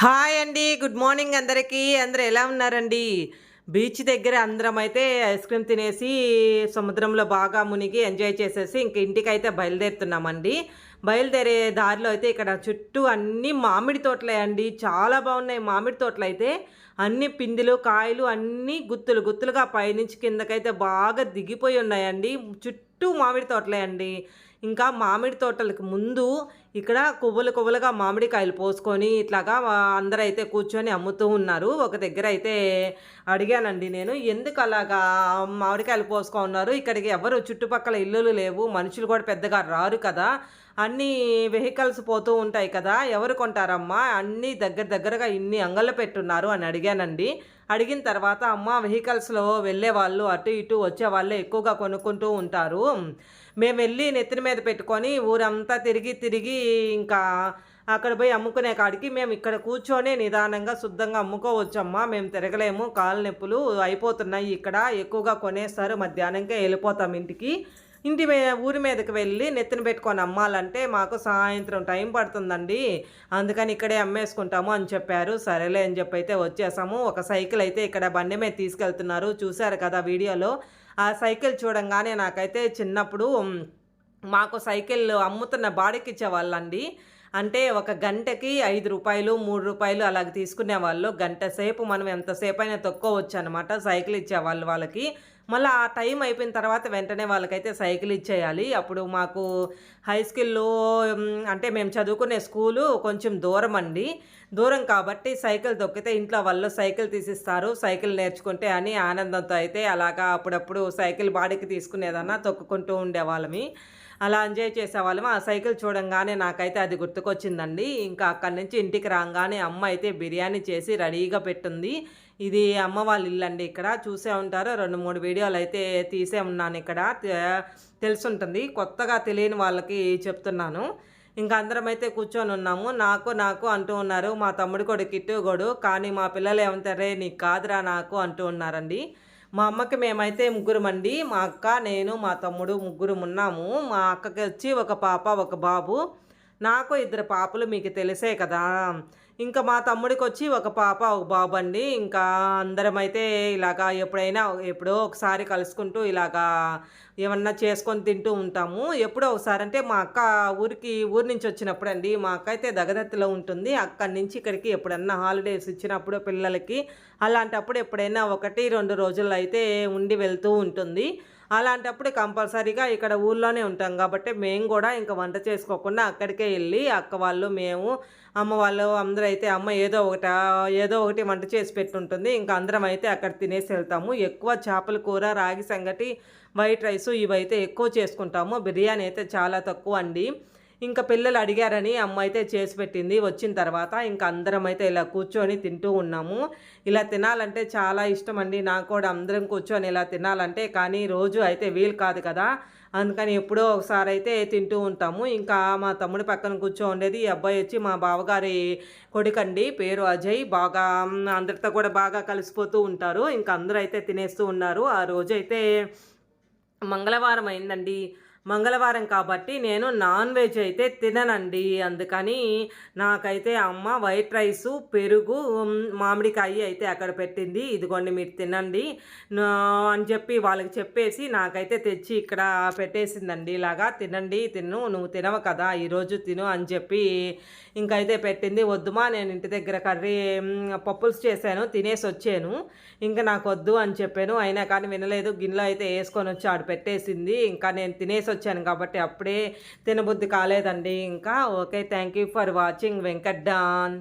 Hi అండి good morning అందరికీ. అందరూ ఎలా ఉన్నారండి? బీచ్ దగ్గర అందరం అయితే ఐస్ క్రీమ్ తినేసి సముద్రంలో బాగా మునిగి ఎంజాయ్ చేసేసి ఇంక ఇంటికైతే బయలుదేరుతున్నామండి. బయలుదేరే దారిలో అయితే ఇక్కడ చుట్టూ అన్ని మామిడి తోటలే అండి. చాలా బాగున్నాయి మామిడి తోటలు అయితే అన్ని పిందిలు కాయలు అన్నీ గుత్తులు గుత్తులుగా పైనుంచి కిందకైతే బాగా దిగిపోయి ఉన్నాయండి. చుట్టూ మామిడి తోటలే అండి. ఇంకా మామిడి తోటలకు ముందు ఇక్కడ కొవ్వులు కొవ్వులుగా మామిడికాయలు పోసుకొని ఇట్లాగా అందరూ అయితే కూర్చొని అమ్ముతూ ఉన్నారు. ఒక దగ్గర అయితే అడిగానండి నేను ఎందుకు అలాగా మామిడికాయలు పోసుకో ఉన్నారు? ఇక్కడికి ఎవరు? చుట్టుపక్కల ఇల్లులు లేవు మనుషులు కూడా పెద్దగా రారు కదా. అన్ని వెహికల్స్ పోతూ ఉంటాయి కదా ఎవరు కొంటారమ్మా? అన్నీ దగ్గర దగ్గరగా ఇన్ని అంగళ్ళు పెట్టున్నారు అని అడిగానండి. అడిగిన తర్వాత అమ్మ వెహికల్స్లో వెళ్ళే వాళ్ళు అటు ఇటు వచ్చే వాళ్ళే ఎక్కువగా కొనుక్కుంటూ ఉంటారు. మేము వెళ్ళి నెత్తిన మీద పెట్టుకొని ఊరంతా తిరిగి తిరిగి ఇంకా అక్కడ పోయి అమ్ముకునే కాడికి మేము ఇక్కడ కూర్చొని నిదానంగా శుద్ధంగా అమ్ముకోవచ్చమ్మా. మేము తిరగలేము. కాలు నొప్పులు అయిపోతున్నాయి ఇక్కడ. ఎక్కువగా కొనేస్తారు. మధ్యాహ్నంకే వెళ్ళిపోతాం ఇంటికి. ఇంటి మీద ఊరి మీదకి వెళ్ళి నెత్తిన పెట్టుకొని అమ్మాలంటే మాకు సాయంత్రం టైం పడుతుందండి. అందుకని ఇక్కడే అమ్మేసుకుంటాము అని చెప్పారు. సరేలే అని చెప్పి అయితే వచ్చేసాము. ఒక సైకిల్ అయితే ఇక్కడ బండి మీద తీసుకెళ్తున్నారు. చూశారు కదా వీడియోలో. ఆ సైకిల్ చూడంగానే నాకైతే చిన్నప్పుడు మాకు సైకిల్ అమ్ముతున్న బాడీకి ఇచ్చేవాళ్ళండి అంటే ఒక గంటకి ఐదు రూపాయలు మూడు రూపాయలు అలాగ తీసుకునేవాళ్ళు గంట సేపు మనం ఎంతసేపు అయినా తొక్కోవచ్చు అనమాట సైకిల్ ఇచ్చేవాళ్ళు వాళ్ళకి. మళ్ళీ ఆ టైం అయిపోయిన తర్వాత వెంటనే వాళ్ళకైతే సైకిల్ ఇచ్చేయాలి. అప్పుడు మాకు హై స్కూల్లో అంటే మేము చదువుకునే స్కూలు కొంచెం దూరం అండి. దూరం కాబట్టి సైకిల్ తొక్కితే ఇంట్లో వాళ్ళు సైకిల్ తీసిస్తారు సైకిల్ నేర్చుకుంటే అని ఆనందంతో అయితే అలాగా అప్పుడప్పుడు సైకిల్ బాడీకి తీసుకునేదన్నా తొక్కుకుంటూ ఉండేవాళ్ళమి. అలా ఎంజాయ్ చేసేవాళ్ళం. ఆ సైకిల్ చూడంగానే నాకైతే అది గుర్తుకొచ్చిందండి. ఇంకా అక్కడి నుంచి ఇంటికి రాగానే అమ్మ అయితే బిర్యానీ చేసి రెడీగా పెట్టుంది. ఇది అమ్మ వాళ్ళ ఇల్లు అండి ఇక్కడ. చూసే ఉంటారు. రెండు మూడు వీడియోలు అయితే తీసే ఉన్నాను ఇక్కడ. తెలుసుంటుంది. కొత్తగా తెలియని వాళ్ళకి చెప్తున్నాను. ఇంకా అందరం అయితే కూర్చొని ఉన్నాము. నాకు నాకు అంటూ ఉన్నారు మా తమ్ముడు కూడా కిట్టుగోడు కానీ మా పిల్లలు ఏమంటారే నీకు కాదురా నాకు అంటూ ఉన్నారండి. మా అమ్మకి మేమైతే ముగ్గురం అండి మా అక్క నేను మా తమ్ముడు ముగ్గురు ఉన్నాము. మా అక్కకి వచ్చి ఒక పాప ఒక బాబు. నాకు ఇద్దరు పాపలు మీకు తెలిసే కదా. ఇంకా మా తమ్ముడికి వచ్చి ఒక పాప ఒక బాబు అండి. ఇంకా అందరం అయితే ఇలాగా ఎప్పుడైనా ఎప్పుడో ఒకసారి కలుసుకుంటూ ఇలాగా ఏమన్నా చేసుకొని తింటూ ఉంటాము. ఎప్పుడో ఒకసారి అంటే మా అక్క ఊరికి ఊరి నుంచి వచ్చినప్పుడు అండి మా అక్క అయితే దగదత్తిలో ఉంటుంది. అక్కడి నుంచి ఇక్కడికి ఎప్పుడన్నా హాలిడేస్ ఇచ్చినప్పుడు పిల్లలకి అలాంటప్పుడు ఎప్పుడైనా ఒకటి రెండు రోజులు అయితే ఉండి వెళ్తూ ఉంటుంది. అలాంటప్పుడు కంపల్సరీగా ఇక్కడ ఊళ్ళోనే ఉంటాం కాబట్టి మేము కూడా ఇంకా వంట చేసుకోకుండా అక్కడికే వెళ్ళి అక్క వాళ్ళు మేము అమ్మ వాళ్ళు అందరూ అయితే అమ్మ ఏదో ఒకట ఏదో ఒకటి వంట చేసి పెట్టుంటుంది. ఇంకా అందరం అయితే అక్కడ తినేసి వెళ్తాము. ఎక్కువ చేపల కూర రాగి సంగటి వైట్ రైస్ ఇవైతే ఎక్కువ చేసుకుంటాము. బిర్యానీ అయితే చాలా తక్కువ అండి. ఇంకా పిల్లలు అడిగారని అమ్మ అయితే చేసి పెట్టింది. వచ్చిన తర్వాత ఇంకా అందరం అయితే ఇలా కూర్చొని తింటూ ఉన్నాము. ఇలా తినాలంటే చాలా ఇష్టం అండి నాకు కూడా అందరం కూర్చొని ఇలా తినాలంటే కానీ రోజు అయితే వీలు కాదు కదా. అందుకని ఎప్పుడో ఒకసారి అయితే తింటూ ఉంటాము. ఇంకా మా తమ్ముడి పక్కన కూర్చో ఉండేది ఈ అబ్బాయి వచ్చి మా బావగారి కొడుకండి. పేరు అజయ్. బాగా అందరితో కూడా బాగా కలిసిపోతూ ఉంటారు. ఇంకా అందరూ అయితే తినేస్తూ ఉన్నారు. ఆ రోజు అయితే మంగళవారం అయిందండి. మంగళవారం కాబట్టి నేను నాన్ వెజ్ అయితే తిననండి. అందుకని నాకైతే అమ్మ వైట్ రైసు పెరుగు మామిడికాయ అయితే అక్కడ పెట్టింది. ఇదిగోండి మీరు తినండి. అని చెప్పి వాళ్ళకి చెప్పేసి నాకైతే తెచ్చి ఇక్కడ పెట్టేసిందండి. ఇలాగా తినండి తిను నువ్వు తినవు కదా ఈరోజు తిను అని చెప్పి ఇంకైతే పెట్టింది. వద్దుమా నేను ఇంటి దగ్గర కర్రీ పప్పులు చేశాను తినేసి వచ్చాను. ఇంకా నాకు వద్దు అని చెప్పాను. అయినా కానీ వినలేదు. గిన్నెలో అయితే వేసుకొని వచ్చి ఆడు పెట్టేసింది. ఇంకా నేను తినేసి వచ్చాను కాబట్టి అప్పుడే తినబుద్ధి కాలేదండి. ఇంకా okay thank you for watching Venkat Don